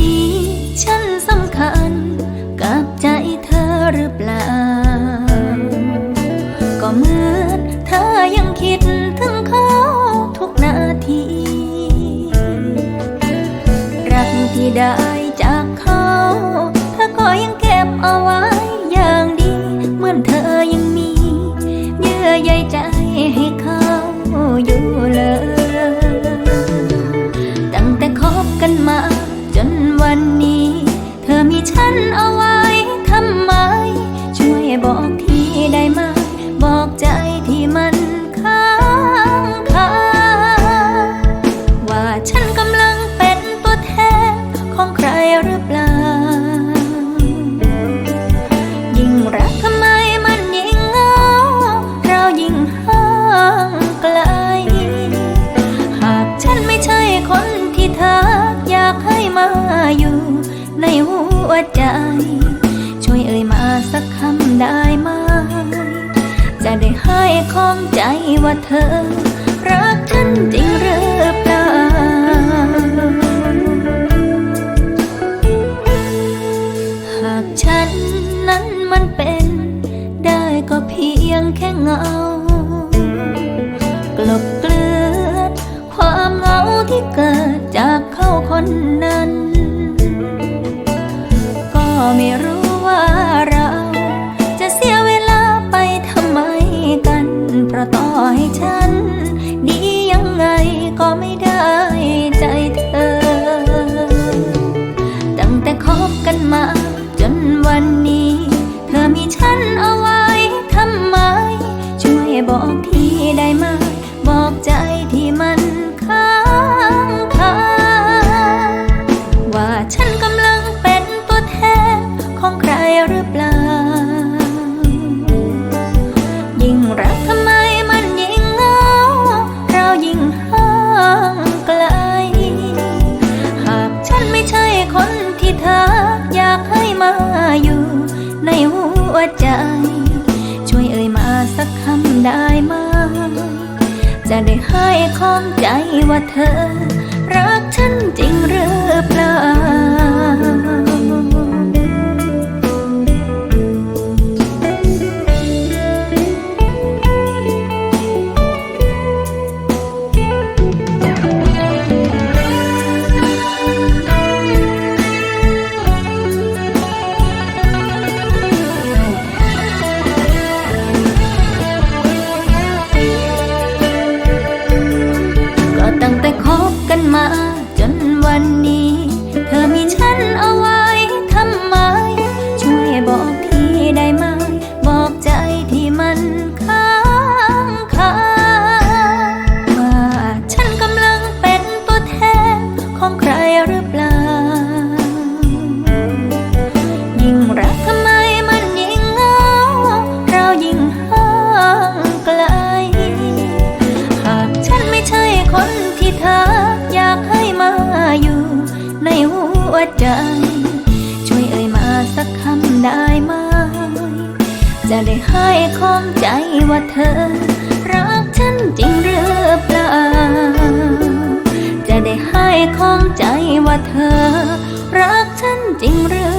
นี้ฉันสำคัญ กับใจเธอหรือเปล่า ก็เหมือนเธอยังคิดถึงเขาทุกนาที รักที่ได้ ใจ ช่วยเอ่ยมาสักคำได้ไหม จะได้ให้ของใจว่าเธอ รักฉันจริงหรือเปล่าหากฉันนั้นมันเป็น ได้ก็เพียงแค่เงา ไม่รู้ว่าเรา จะเสียเวลาไปทำไมกัน เพราะต่อให้ฉัน ดียังไงก็ไม่ได้ใจเธอ ตั้งแต่คบกันมา จนวันนี้ เธอมีฉันเอาไว้ทำไม ช่วยบอกที ในหัวใจ ช่วยเอ่ยมาสักคำได้ไหมจะได้ให้ข้องใจว่าเธอ ใจ ช่วยเอ่ยมาสักคำได้ไหม จะได้ให้ข้องใจว่าเธอ รักฉันจริงหรือเปล่า จะได้ให้ข้องใจว่าเธอ รักฉันจริงหรือ